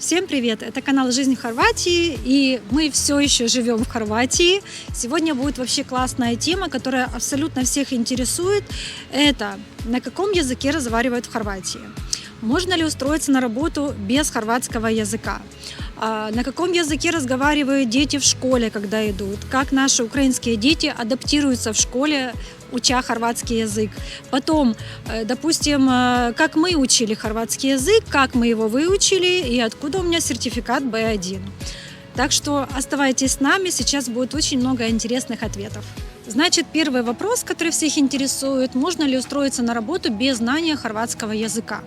Всем привет! Это канал «Жизнь в Хорватии», и мы все еще живем в Хорватии. Сегодня будет вообще классная тема, которая абсолютно всех интересует. Это на каком языке разговаривают в Хорватии? Можно ли устроиться на работу без хорватского языка? А, На каком языке разговаривают дети в школе, когда идут? Как наши украинские дети адаптируются в школе, уча хорватский язык? Потом, э, допустим, э, как мы учили хорватский язык, как мы его выучили и откуда у меня сертификат B1. Так что оставайтесь с нами, сейчас будет очень много интересных ответов. Значит, первый вопрос, который всех интересует, можно ли устроиться на работу без знания хорватского языка?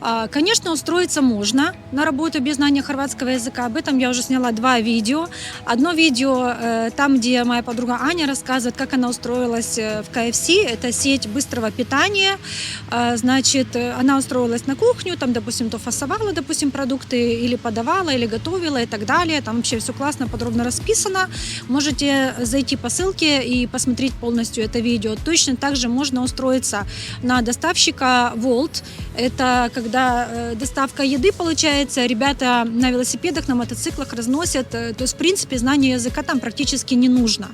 А, Конечно, устроиться можно на работу без знания хорватского языка. Об этом я уже сняла два видео. Одно видео э, там, где моя подруга Аня рассказывает, как она устроилась э, в КФС. Это сеть быстрого питания. А, Значит, она устроилась на кухню, там, допустим, то фасовала, допустим, продукты, или подавала, или готовила и так далее. Там вообще все классно, подробно расписано. Можете зайти по ссылке и посмотреть полностью это видео. Точно так же можно устроиться на доставщика Volt. Это когда э, доставка еды получается, ребята на велосипедах, на мотоциклах разносят. Э, То есть, в принципе, знание языка там практически не нужно.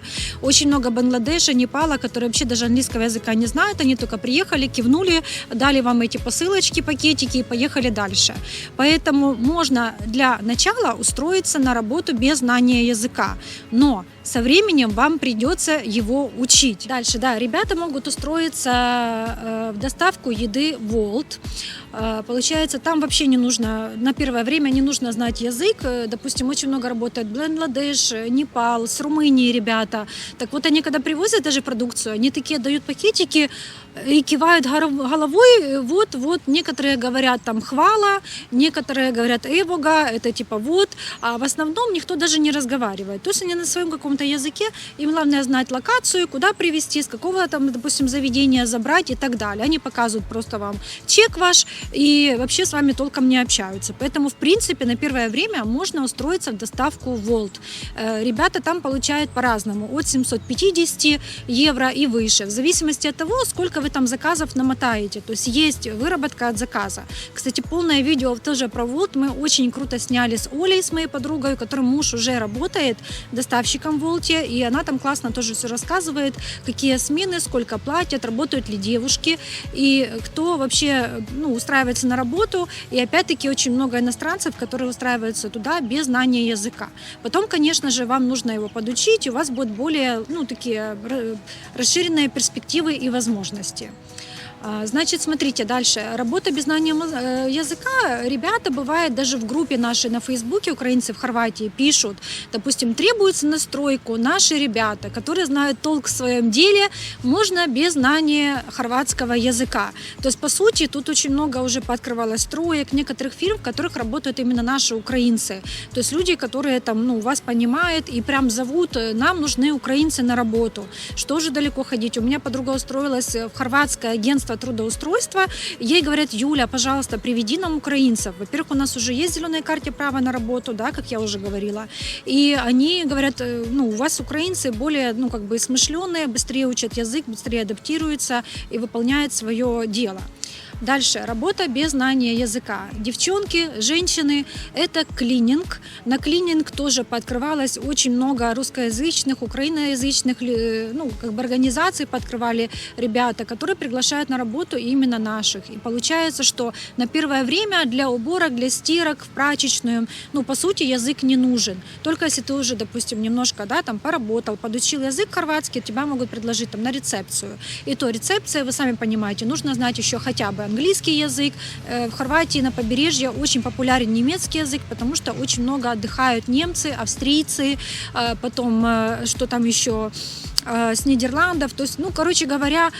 Очень много Бангладеша, Непала, которые вообще даже английского языка не знают. Они только приехали, кивнули, дали вам эти посылочки, пакетики и поехали дальше. Поэтому можно для начала устроиться на работу без знания языка. Но со временем вам придется его учить. Дальше, да, ребята могут устроиться э, в доставку еды Volt. Э, Получается, там вообще не нужно, на первое время не нужно знать язык. Э, Допустим, очень много работает Бангладеш, э, Непал, с Румынии ребята. Так вот, они когда привозят даже продукцию, они такие дают пакетики и кивают головой. э, Вот, вот, некоторые говорят там хвала, некоторые говорят эвога, это типа вот. А в основном никто даже не разговаривает. То есть они на своем каком-то языке, им главное знать локацию, куда привезти, с какого там, допустим, заведения забрать и так далее. Они показывают просто вам чек ваш и вообще с вами толком не общаются. Поэтому, в принципе, на первое время можно устроиться в доставку Volt. Э, Ребята там получают по-разному, от 750 евро и выше, в зависимости от того, сколько вы там заказов намотаете. То есть есть выработка от заказа. Кстати, полное видео тоже про Volt мы очень круто сняли с Олей, с моей подругой, у которой муж уже работает доставщиком в Волте, и она там классно тоже все рассказывает, какие смены, сколько платят, работают ли девушки, и кто вообще ну, устраивается на работу. И опять-таки очень много иностранцев, которые устраиваются туда без знания языка. Потом, конечно же, вам нужно его подучить, и у вас будут более ну, такие р- расширенные перспективы и возможности. А, Значит, смотрите дальше. Работа без знания э, языка. Ребята, бывает, даже в группе нашей на Фейсбуке украинцы в Хорватии пишут, допустим, требуется на стройку наши ребята, которые знают толк в своем деле, можно без знания хорватского языка. То есть, по сути, тут очень много уже пооткрывалось строек, некоторых фирм, в которых работают именно наши украинцы. То есть люди, которые там, ну, вас понимают и прям зовут, э, нам нужны украинцы на работу. Что же далеко ходить? У меня подруга устроилась в хорватское агентство трудоустройства. Ей говорят, Юля, пожалуйста, приведи нам украинцев. Во-первых, у нас уже есть зеленая карте права на работу, да, как я уже говорила. И они говорят, э, ну, у вас украинцы более, ну, как бы смышленые, быстрее учат язык, быстрее адаптируются и выполняют свое дело. Дальше. Работа без знания языка. Девчонки, женщины – это клининг. На клининг тоже пооткрывалось очень много русскоязычных, украиноязычных э, ну, как бы организаций пооткрывали ребята, которые приглашают на работу именно наших. И получается, что на первое время для уборок, для стирок, в прачечную, ну, по сути, язык не нужен. Только если ты уже, допустим, немножко, да, там, поработал, подучил язык хорватский, тебя могут предложить там на рецепцию. И то рецепция, вы сами понимаете, нужно знать еще хотя бы английский язык. Э, В Хорватии на побережье очень популярен немецкий язык, потому что очень много отдыхают немцы, австрийцы, э, потом э, что там еще с Нидерландов. То есть, ну, короче говоря,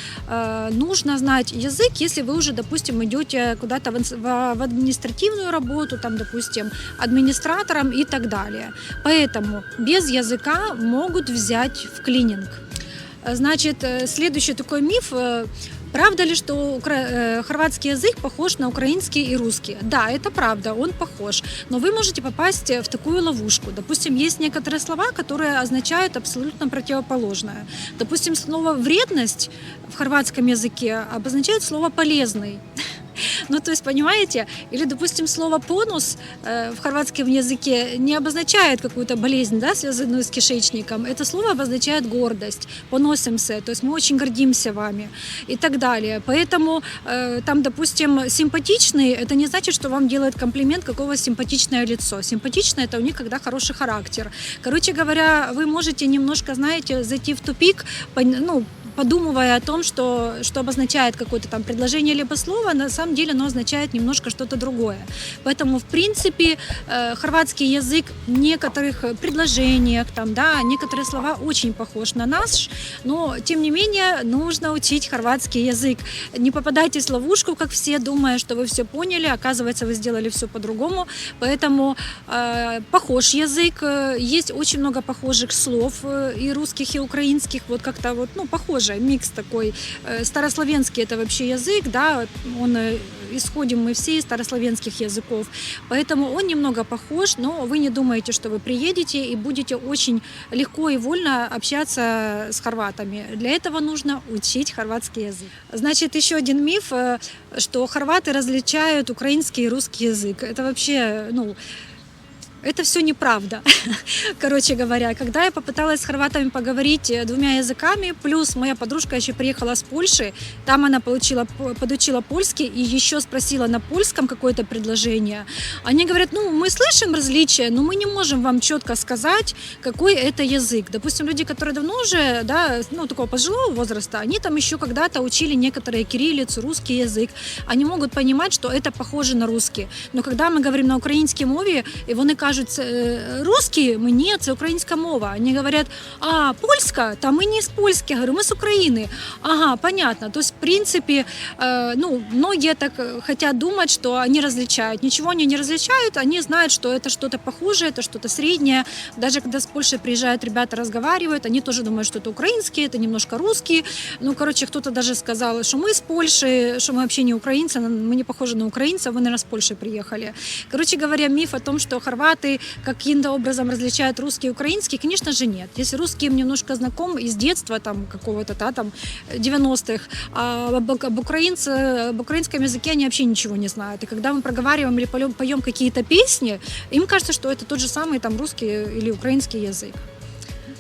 нужно знать язык, если вы уже, допустим, идете куда-то в административную работу, там, допустим, администратором и так далее. Поэтому без языка могут взять в клининг. Значит, следующий такой миф. Правда ли, что э, хорватский язык похож на украинский и русский? Да, это правда, он похож. Но вы можете попасть в такую ловушку. Допустим, есть некоторые слова, которые означают абсолютно противоположное. Допустим, слово «вредность» в хорватском языке обозначает слово «полезный». Ну, то есть, понимаете? Или, допустим, слово «понус» э, в хорватском языке не обозначает какую-то болезнь, да, связанную с кишечником. Это слово обозначает гордость, поносимся, то есть мы очень гордимся вами и так далее. Поэтому э, там, допустим, симпатичный, это не значит, что вам делает комплимент, какого симпатичное лицо. Симпатичное – это у них когда хороший характер. Короче говоря, вы можете немножко, знаете, зайти в тупик, ну, подумывая о том, что, что обозначает какое-то там предложение либо слово, на самом деле оно означает немножко что-то другое. Поэтому, в принципе, э, хорватский язык в некоторых предложениях, там, да, некоторые слова очень похож на наш, но, тем не менее, нужно учить хорватский язык. Не попадайтесь в ловушку, как все, думая, что вы все поняли, оказывается, вы сделали все по-другому, поэтому э, похож язык, э, есть очень много похожих слов э, и русских, и украинских, вот как-то вот, ну, похоже, микс такой. Э, Старославянский это вообще язык, да, он э, исходим мы все из старославянских языков, поэтому он немного похож, но вы не думаете, что вы приедете и будете очень легко и вольно общаться с хорватами. Для этого нужно учить хорватский язык. Значит, еще один миф, э, что хорваты различают украинский и русский язык. Это вообще, ну, это все неправда. Короче говоря, когда я попыталась с хорватами поговорить э, двумя языками, плюс моя подружка еще приехала с Польши, там она получила, подучила польский и еще спросила на польском какое-то предложение. Они говорят, ну, мы слышим различия, но мы не можем вам четко сказать, какой это язык. Допустим, люди, которые давно уже, да, ну, такого пожилого возраста, они там еще когда-то учили некоторые кириллицу, русский язык. Они могут понимать, что это похоже на русский. Но когда мы говорим на украинской мове, и вони кажуть, «Е, русские, мы нет, это украинская мова. Они говорят, а, польска, там мы не с польски. Я говорю, мы с Украины. Ага, понятно. То есть, в принципе, э, ну, многие так э, хотят думать, что они различают. Ничего они не различают, они знают, что это что-то похожее, это что-то среднее. Даже когда с Польши приезжают ребята, разговаривают, они тоже думают, что это украинские, это немножко русские. Ну, короче, кто-то даже сказал, что мы с Польши, что мы вообще не украинцы, мы не похожи на украинцев, вы, наверное, с Польши приехали. Короче говоря, миф о том, что хорваты каким-то образом различают русский и украинский, конечно же, нет. Если русский им немножко знаком из детства, там, какого-то, да, там, 90-х, а об, украинце, об украинском языке они вообще ничего не знают. И когда мы проговариваем или поем, поем какие-то песни, им кажется, что это тот же самый там русский или украинский язык.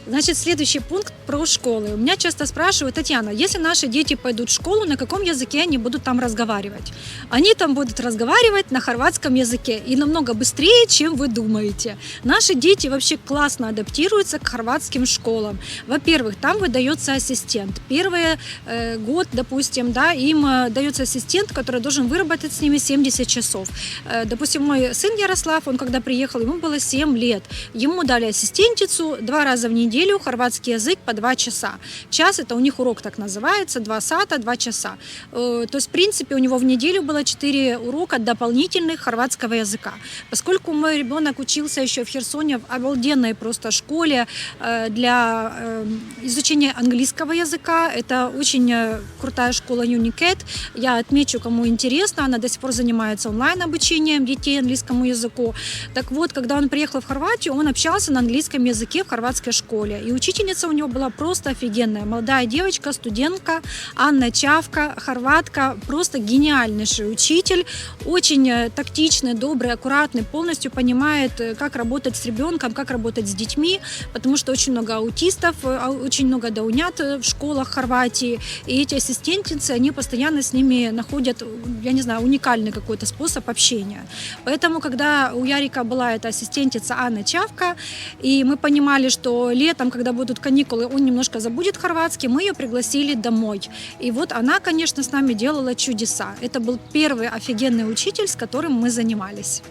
Значит, следующий пункт про школы. У меня часто спрашивают, Татьяна, если наши дети пойдут в школу, на каком языке они будут там разговаривать? Они там будут разговаривать на хорватском языке и намного быстрее, чем вы думаете. Наши дети вообще классно адаптируются к хорватским школам. Во-первых, там выдается ассистент. Первый э, год, допустим, да, им э, дается ассистент, который должен выработать с ними 70 часов. Э, допустим, мой сын Ярослав, он когда приехал, ему было 7 лет. Ему дали ассистентицу два раза в неделю неделю хорватский язык по 2 часа. Час это у них урок так называется, 2 сата, 2 часа. Э, то есть, в принципе, у него в неделю было 4 урока дополнительных хорватского языка. Поскольку мой ребенок учился еще в Херсоне в обалденной просто школе э, для э, изучения английского языка, это очень крутая школа Unicet. Я отмечу, кому интересно, она до сих пор занимается онлайн обучением детей английскому языку. Так вот, когда он приехал в Хорватию, он общался на английском языке в хорватской школе школе. И учительница у него была просто офигенная. Молодая девочка, студентка Анна Чавка, хорватка, просто гениальнейший учитель. Очень э, тактичный, добрый, аккуратный, полностью понимает, э, как работать с ребенком, как работать с детьми, потому что очень много аутистов, э, очень много даунят в школах Хорватии. И эти ассистентницы, они постоянно с ними находят, я не знаю, уникальный какой-то способ общения. Поэтому, когда у Ярика была эта ассистентица Анна Чавка, и мы понимали, что лет летом, когда будут каникулы, он немножко забудет хорватский, мы ее пригласили домой. И вот она, конечно, с нами делала чудеса. Это был первый офигенный учитель, с которым мы занимались.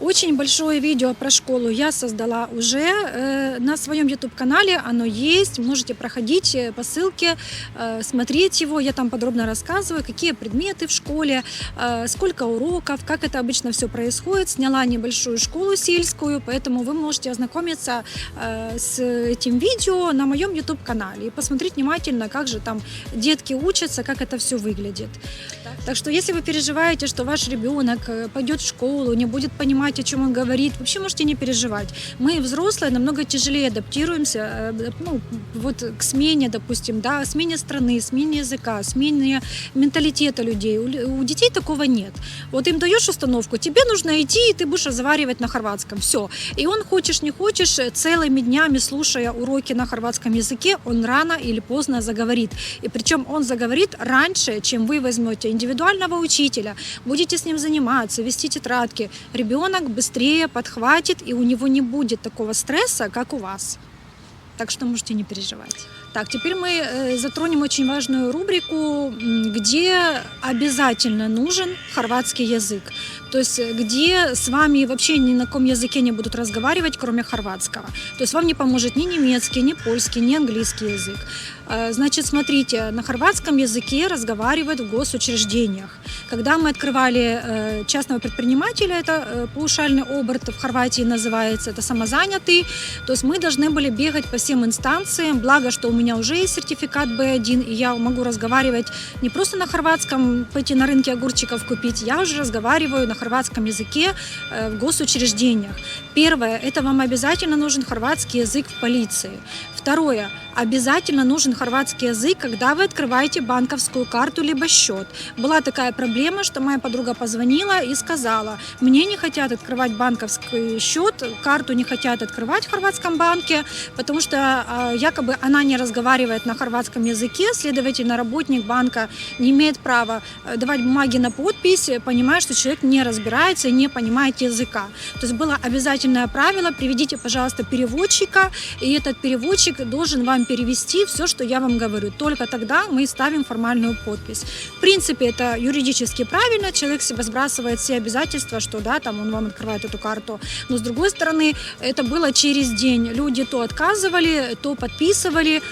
Очень большое видео про школу я создала уже э, на своем YouTube-канале. Оно есть. Можете проходить э, по ссылке, э, смотреть его. Я там подробно рассказываю, какие предметы в школе, сколько уроков, как это обычно все происходит. Сняла небольшую школу сельскую, поэтому вы можете ознакомиться с этим видео на моем YouTube-канале и посмотреть внимательно, как же там детки учатся, как это все выглядит. Так что если вы переживаете, что ваш ребенок пойдет в школу, не будет понимать, понимать, о чем он говорит. Вообще можете не переживать. Мы, взрослые, намного тяжелее адаптируемся э, ну, вот к смене, допустим, да, смене страны, смене языка, смене менталитета людей. У, детей такого нет. Вот им даешь установку, тебе нужно идти, и ты будешь разговаривать на хорватском. Все. И он, хочешь не хочешь, целыми днями, слушая уроки на хорватском языке, он рано или поздно заговорит. И причем он заговорит раньше, чем вы возьмете индивидуального учителя, будете с ним заниматься, вести тетрадки. Ребенок быстрее подхватит, и у него не будет такого стресса, как у вас. Так что можете не переживать. Так, теперь мы э, затронем очень важную рубрику, где обязательно нужен хорватский язык. То есть э, где с вами вообще ни на каком языке не будут разговаривать, кроме хорватского. То есть вам не поможет ни немецкий, ни польский, ни английский язык. Э, значит, смотрите, на хорватском языке разговаривают в госучреждениях. Когда мы открывали э, частного предпринимателя, это паушальный оборот в Хорватии называется, это самозанятый, то есть мы должны были бегать по всем инстанциям, благо, что у меня уже есть сертификат B1, и я могу разговаривать не просто на хорватском, пойти на рынке огурчиков купить, я уже разговариваю на хорватском языке э, в госучреждениях. Первое, это вам обязательно нужен хорватский язык в полиции. Второе, обязательно нужен хорватский язык, когда вы открываете банковскую карту либо счет. Была такая проблема, что моя подруга позвонила и сказала, мне не хотят открывать банковский счет, карту не хотят открывать в хорватском банке, потому что э, якобы она не разговаривает на хорватском языке, следовательно, работник банка не имеет права э, давать бумаги на подпись, понимая, что человек не разбирается и не понимает языка. То есть было обязательное правило, приведите, пожалуйста, переводчика, и этот переводчик должен вам перевести все, что я вам говорю. Только тогда мы ставим формальную подпись. В принципе, это юридически правильно, человек себе сбрасывает все обязательства, что да, там он вам открывает эту карту. Но с другой стороны, это было через день. Люди то отказывали, то подписывали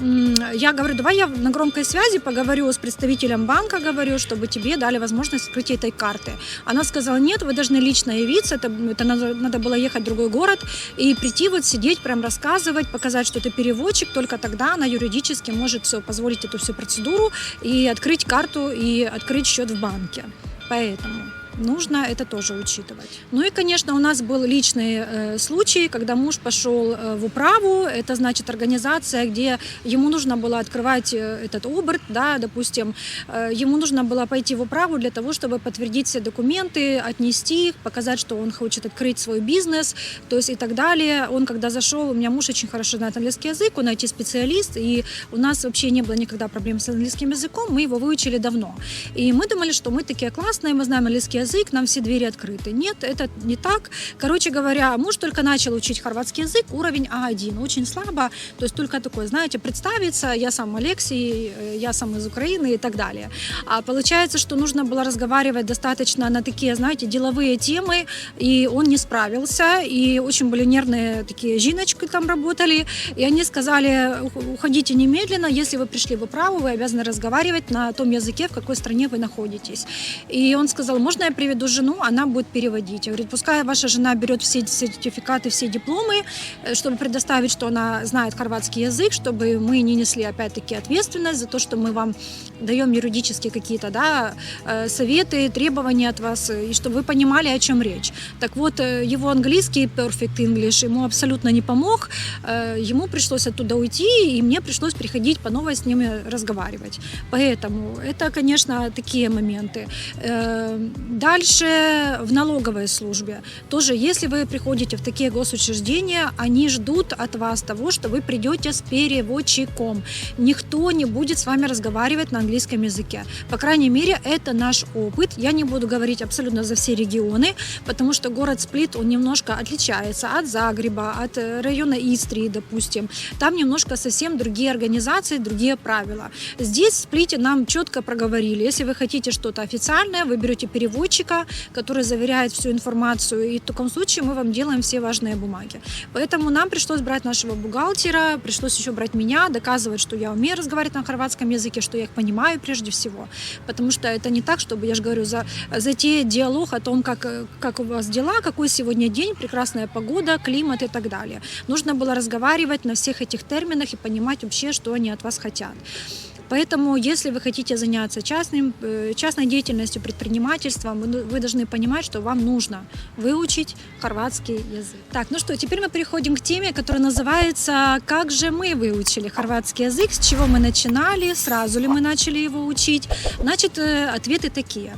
я говорю, давай я на громкой связи поговорю с представителем банка, говорю, чтобы тебе дали возможность открытия этой карты. Она сказала, нет, вы должны лично явиться, это, это надо, надо было ехать в другой город и прийти вот сидеть, прям рассказывать, показать, что ты переводчик, только тогда она юридически может все позволить эту всю процедуру и открыть карту и открыть счет в банке. Поэтому нужно это тоже учитывать. Ну и, конечно, у нас был личный э, случай, когда муж пошел э, в управу, это значит организация, где ему нужно было открывать э, этот оберт, да, допустим, э, ему нужно было пойти в управу для того, чтобы подтвердить все документы, отнести их, показать, что он хочет открыть свой бизнес, то есть и так далее. Он когда зашел, у меня муж очень хорошо знает английский язык, он IT-специалист, и у нас вообще не было никогда проблем с английским языком, мы его выучили давно. И мы думали, что мы такие классные, мы знаем английский язык, язык, нам все двери открыты. Нет, это не так. Короче говоря, муж только начал учить хорватский язык, уровень А1, очень слабо, то есть только такой, знаете, представиться, я сам Алексей, э, я сам из Украины и так далее. А получается, что нужно было разговаривать достаточно на такие, знаете, деловые темы, и он не справился, и очень были нервные такие жиночки там работали, и они сказали, уходите немедленно, если вы пришли в управу, вы обязаны разговаривать на том языке, в какой стране вы находитесь. И он сказал, можно я приведу жену, она будет переводить. Говорит, пускай ваша жена берет все сертификаты, все дипломы, э, чтобы предоставить, что она знает хорватский язык, чтобы мы не несли опять-таки ответственность за то, что мы вам даем юридические какие-то да, э, советы, требования от вас, и чтобы вы понимали, о чем речь. Так вот, э, его английский Perfect English ему абсолютно не помог, ему пришлось оттуда уйти, и мне пришлось приходить по новой с ними разговаривать. Поэтому это, конечно, такие моменты. Дальше в налоговой службе. Тоже, если вы приходите в такие госучреждения, они ждут от вас того, что вы придете с переводчиком. Никто не будет с вами разговаривать на английском языке. По крайней мере, это наш опыт. Я не буду говорить абсолютно за все регионы, потому что город Сплит, он немножко отличается от Загреба, от э, района Истрии, допустим. Там немножко совсем другие организации, другие правила. Здесь в Сплите нам четко проговорили, если вы хотите что-то официальное, вы берете переводчика, переводчика, который заверяет всю информацию, и в таком случае мы вам делаем все важные бумаги. Поэтому нам пришлось брать нашего бухгалтера, пришлось еще брать меня, доказывать, что я умею разговаривать на хорватском языке, что я их понимаю прежде всего. Потому что это не так, чтобы, я же говорю, за, затеять диалог о том, как, как у вас дела, какой сегодня день, прекрасная погода, климат и так далее. Нужно было разговаривать на всех этих терминах и понимать вообще, что они от вас хотят. Поэтому, если вы хотите заняться частным, э, частной деятельностью, предпринимательством, вы, вы должны понимать, что вам нужно выучить хорватский язык. Так, ну что, теперь мы переходим к теме, которая называется «Как же мы выучили хорватский язык? С чего мы начинали? Сразу ли мы начали его учить?» Значит, э, ответы такие.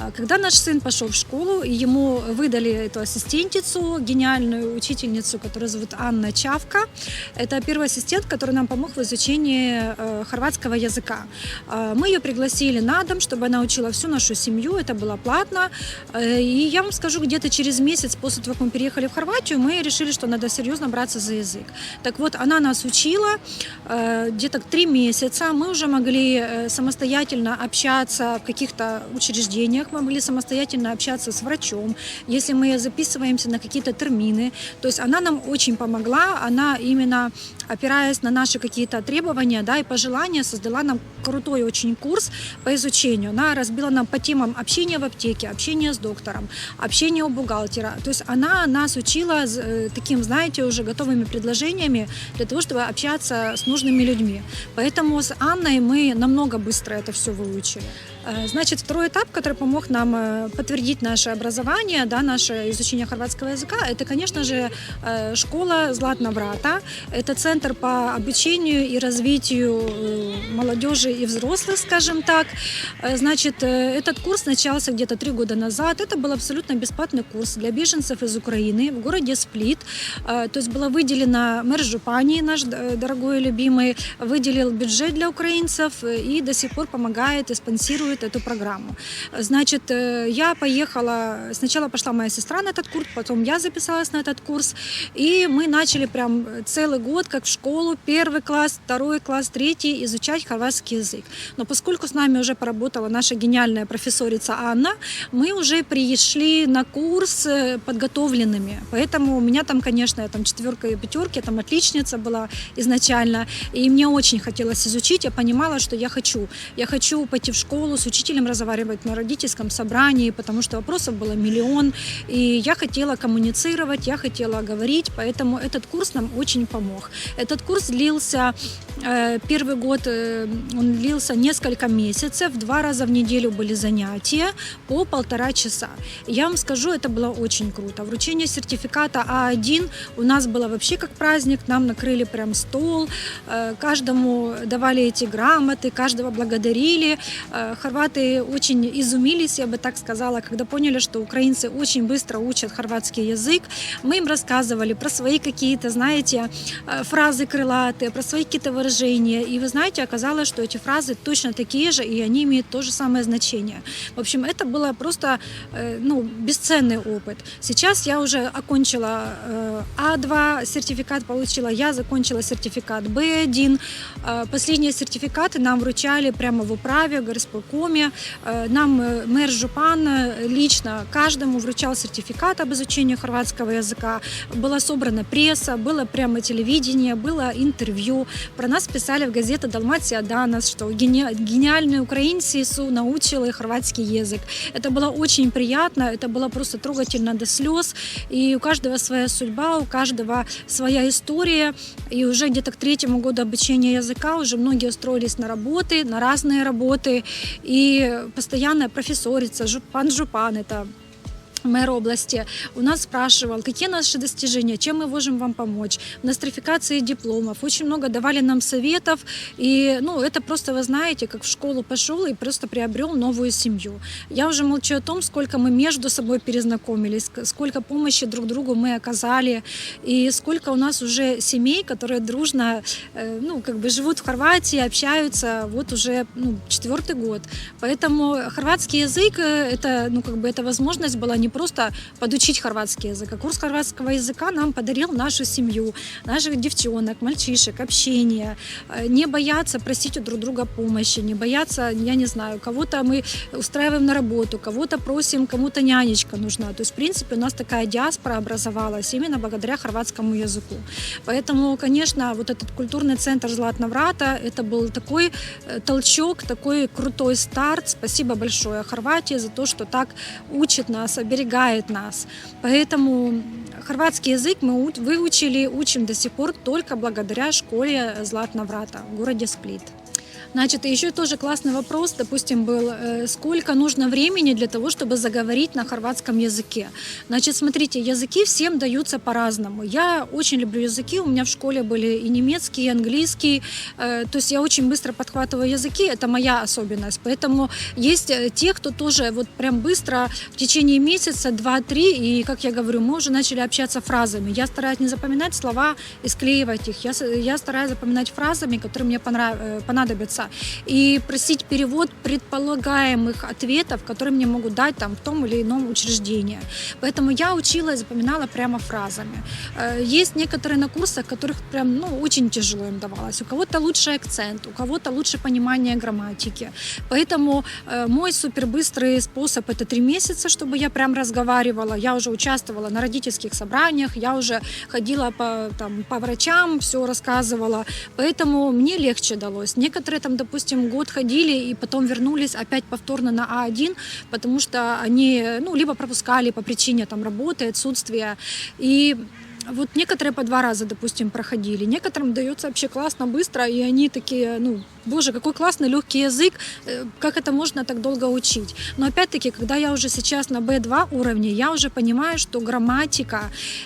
А, Когда наш сын пошел в школу, ему выдали эту ассистентицу, гениальную учительницу, которая зовут Анна Чавка. Это первый ассистент, который нам помог в изучении э, хорватского языка. А, Мы ее пригласили на дом, чтобы она учила всю нашу семью. Это было платно. Э, И я вам скажу, где-то через месяц после того, как мы переехали в Хорватию, мы решили, что надо серьезно браться за язык. Так вот, она нас учила э, где-то три месяца. Мы уже могли самостоятельно общаться в каких-то учреждениях, мы могли самостоятельно общаться с врачом, если мы записываемся на какие-то термины. То есть она нам очень помогла, она именно опираясь на наши какие-то требования да, и пожелания, создала нам крутой очень курс по изучению. Она разбила нам по темам общения в аптеке, общение с доктором, общение у бухгалтера. То есть она нас учила э, таким, знаете, уже готовыми предложениями для того, чтобы общаться с нужными людьми. Поэтому с Анной мы намного быстро это все выучили. Э, Значит, второй этап, который помог нам э, подтвердить наше образование, да, наше изучение хорватского языка, это, конечно же, э, школа Златна Врата. Это центр по обучению и развитию молодежи и взрослых, скажем так. Значит, этот курс начался где-то три года назад. Это был абсолютно бесплатный курс для беженцев из Украины в городе Сплит. То есть было выделено мэр Жупани, наш дорогой и любимый, выделил бюджет для украинцев и до сих пор помогает и спонсирует эту программу. Значит, э, я поехала, сначала пошла моя сестра на этот курс, потом я записалась на этот курс, и мы начали прям целый год, как в школу, первый класс, второй класс, третий, изучать хорватский язык. Но поскольку с нами уже поработала наша гениальная профессорица Анна, мы уже пришли на курс э, подготовленными. Поэтому у меня там, конечно, я там четверка и пятерки, там отличница была изначально. И мне очень хотелось изучить. Я понимала, что я хочу. Я хочу пойти в школу, с учителем разговаривать на родительском собрании, потому что вопросов было миллион. И я хотела коммуницировать, я хотела говорить, поэтому этот курс нам очень помог. Этот курс длился э, первый год, э, он длился несколько месяцев, два раза в неделю были занятия по полтора часа. Я вам скажу, это было очень круто. Вручение сертификата А1 у нас было вообще как праздник, нам накрыли прям стол, э, каждому давали эти грамоты, каждого благодарили. Хорваты очень изумились, я бы так сказала, когда поняли, что украинцы очень быстро учат хорватский язык. Мы им рассказывали про свои какие-то, знаете, э, фразы крылатые, про свои какие-то выражения. И вы знаете, оказалось, что эти фразы точно такие же, и они имеют то же самое значение. В общем, это было просто э, ну, бесценный опыт. Сейчас я уже окончила э, А2, сертификат получила, я закончила сертификат Б1. Э, Последние сертификаты нам вручали прямо в управе, в горисполкоме. Э, Нам э, мэр Жупан э, лично каждому вручал сертификат об изучении хорватского языка. Была собрана пресса, было прямо телевидение, было интервью. Про нас писали в газете «Далматия Данас», что гени- гениальные украинцы су научили хорватский язык. Это было очень приятно, это было просто трогательно до слез. И у каждого своя судьба, у каждого своя история. И уже где-то к третьему году обучения языка уже многие устроились на работы, на разные работы. И постоянная профессорица, пан Жупан, это мэр области у нас спрашивал, какие наши достижения, чем мы можем вам помочь в нострификации дипломов. Очень много давали нам советов. И ну, это просто, вы знаете, как в школу пошел и просто приобрел новую семью. Я уже молчу о том, сколько мы между собой перезнакомились, ск- сколько помощи друг другу мы оказали, и сколько у нас уже семей, которые дружно э, ну, как бы живут в Хорватии, общаются вот уже ну, четвертый год. Поэтому хорватский язык э, это, ну, как бы эта возможность была не просто подучить хорватский язык, а курс хорватского языка нам подарил нашу семью, наших девчонок, мальчишек, общение, э, не бояться просить у друг друга помощи, не бояться, я не знаю, кого-то мы устраиваем на работу, кого-то просим, кому-то нянечка нужна. То есть, в принципе, у нас такая диаспора образовалась именно благодаря хорватскому языку. Поэтому, конечно, вот этот культурный центр Златноврата, это был такой э, толчок, такой крутой старт. Спасибо большое Хорватии за то, что так учит нас, оберегает нас. Поэтому хорватский язык мы выучили, учим до сих пор только благодаря школе Златноврата в городе Сплит. Значит, еще тоже классный вопрос, допустим, был, э, сколько нужно времени для того, чтобы заговорить на хорватском языке. Значит, смотрите, языки всем даются по-разному. Я очень люблю языки, у меня в школе были и немецкий, и английский, э, то есть я очень быстро подхватываю языки, это моя особенность. Поэтому есть э, те, кто тоже вот прям быстро в течение месяца, два-три, и, как я говорю, мы уже начали общаться фразами. Я стараюсь не запоминать слова и склеивать их. Я, я стараюсь запоминать фразами, которые мне понрав, понадобятся и просить перевод предполагаемых ответов, которые мне могут дать там в том или ином учреждении. Поэтому я училась, запоминала прямо фразами. Э, есть некоторые на курсах, которых прям ну, очень тяжело им давалось. У кого-то лучший акцент, у кого-то лучше понимание грамматики. Поэтому э, мой супербыстрый способ это три месяца, чтобы я прям разговаривала. Я уже участвовала на родительских собраниях, я уже ходила по, там, по врачам, все рассказывала. Поэтому мне легче далось. Некоторые там, допустим, год ходили и потом вернулись опять повторно на А1, потому что они, ну, либо пропускали по причине там работы, отсутствия. И вот некоторые по два раза, допустим, проходили. Некоторым дается вообще классно, быстро, и они такие, ну, боже, какой классный легкий язык, э, как это можно так долго учить. Но опять-таки, когда я уже сейчас на B2 уровне, я уже понимаю, что грамматика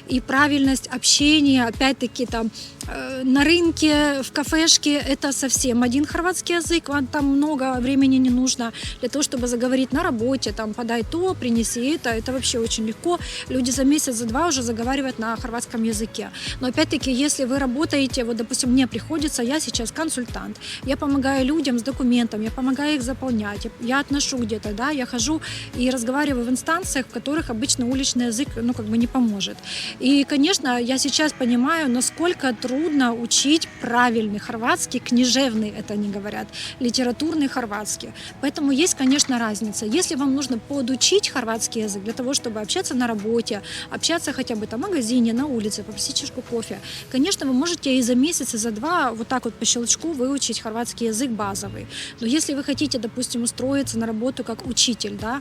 и правильность общения, опять-таки там э, на рынке, в кафешке, это совсем один хорватский язык, вам там много времени не нужно для того, чтобы заговорить на работе, там подай то, принеси это, это вообще очень легко. Люди за месяц, за два уже заговаривают на хорватском языке. Но опять-таки, если вы работаете, вот, допустим, мне приходится, я сейчас консультант, я помогаю помогаю людям с документами, я помогаю их заполнять, я отношу где-то, да, я хожу и разговариваю в инстанциях, в которых обычно уличный язык, ну, как бы не поможет. И, конечно, я сейчас понимаю, насколько трудно учить правильный хорватский, книжевный, это они говорят, литературный хорватский. Поэтому есть, конечно, разница. Если вам нужно подучить хорватский язык для того, чтобы общаться на работе, общаться хотя бы там в магазине, на улице, попросить чашку кофе, конечно, вы можете и за месяц, и за два вот так вот по щелчку выучить хорватский английский язык базовый. Но если вы хотите, допустим, устроиться на работу как учитель, да,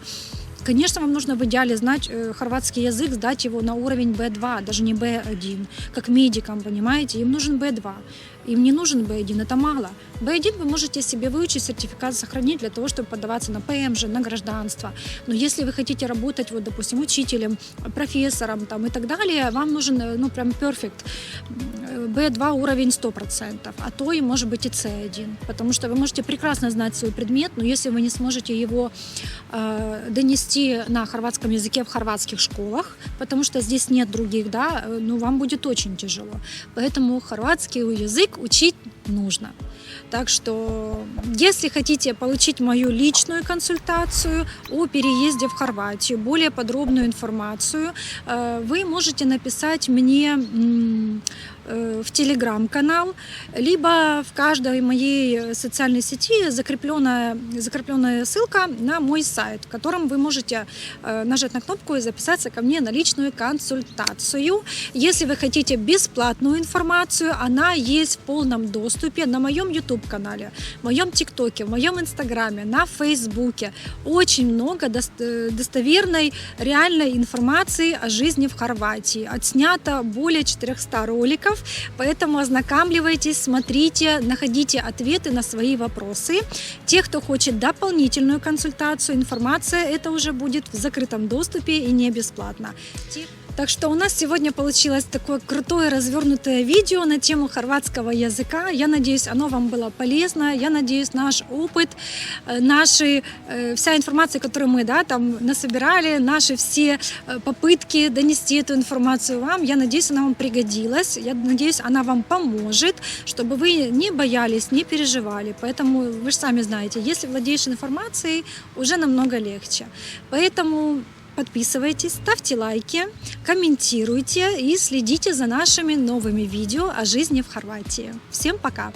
Конечно, вам нужно в идеале знать э, хорватский язык, сдать его на уровень B2, даже не B1, как медикам, понимаете? Им нужен B2. Им не нужен B1, это мало. B1 вы можете себе выучить, сертификат сохранить для того, чтобы подаваться на ПМЖ, на гражданство. Но если вы хотите работать, вот, допустим, учителем, профессором там, и так далее, вам нужен, э, ну, прям перфект. B2 уровень 100%, а то и может быть и C1. Потому что вы можете прекрасно знать свой предмет, но если вы не сможете его э, донести на хорватском языке в хорватских школах, потому что здесь нет других, да, э, ну, вам будет очень тяжело. Поэтому хорватский язык учить нужно. Так что, если хотите получить мою личную консультацию о переезде в Хорватию, более подробную информацию, э, вы можете написать мне в телеграм-канал, либо в каждой моей социальной сети закрепленная, закрепленная ссылка на мой сайт, в котором вы можете э, нажать на кнопку и записаться ко мне на личную консультацию. Если вы хотите бесплатную информацию, она есть в полном доступе на моем YouTube-канале, в моем ТикТоке, в моем Инстаграме, на Фейсбуке. Очень много э, достоверной, реальной информации о жизни в Хорватии. Отснято более 400 роликов, Поэтому ознакомливайтесь, смотрите, находите ответы на свои вопросы. Те, кто хочет дополнительную консультацию, информация, это уже будет в закрытом доступе и не бесплатно. Так что у нас сегодня получилось такое крутое развернутое видео на тему хорватского языка. Я надеюсь, оно вам было полезно. Я надеюсь, наш опыт, э, наши, э, вся информация, которую мы да, там насобирали, наши все э, попытки донести эту информацию вам, я надеюсь, она вам пригодилась. Я надеюсь, она вам поможет, чтобы вы не боялись, не переживали. Поэтому вы же сами знаете, если владеешь информацией, уже намного легче. Поэтому Подписывайтесь, ставьте лайки, комментируйте и следите за нашими новыми видео о жизни в Хорватии. Всем пока!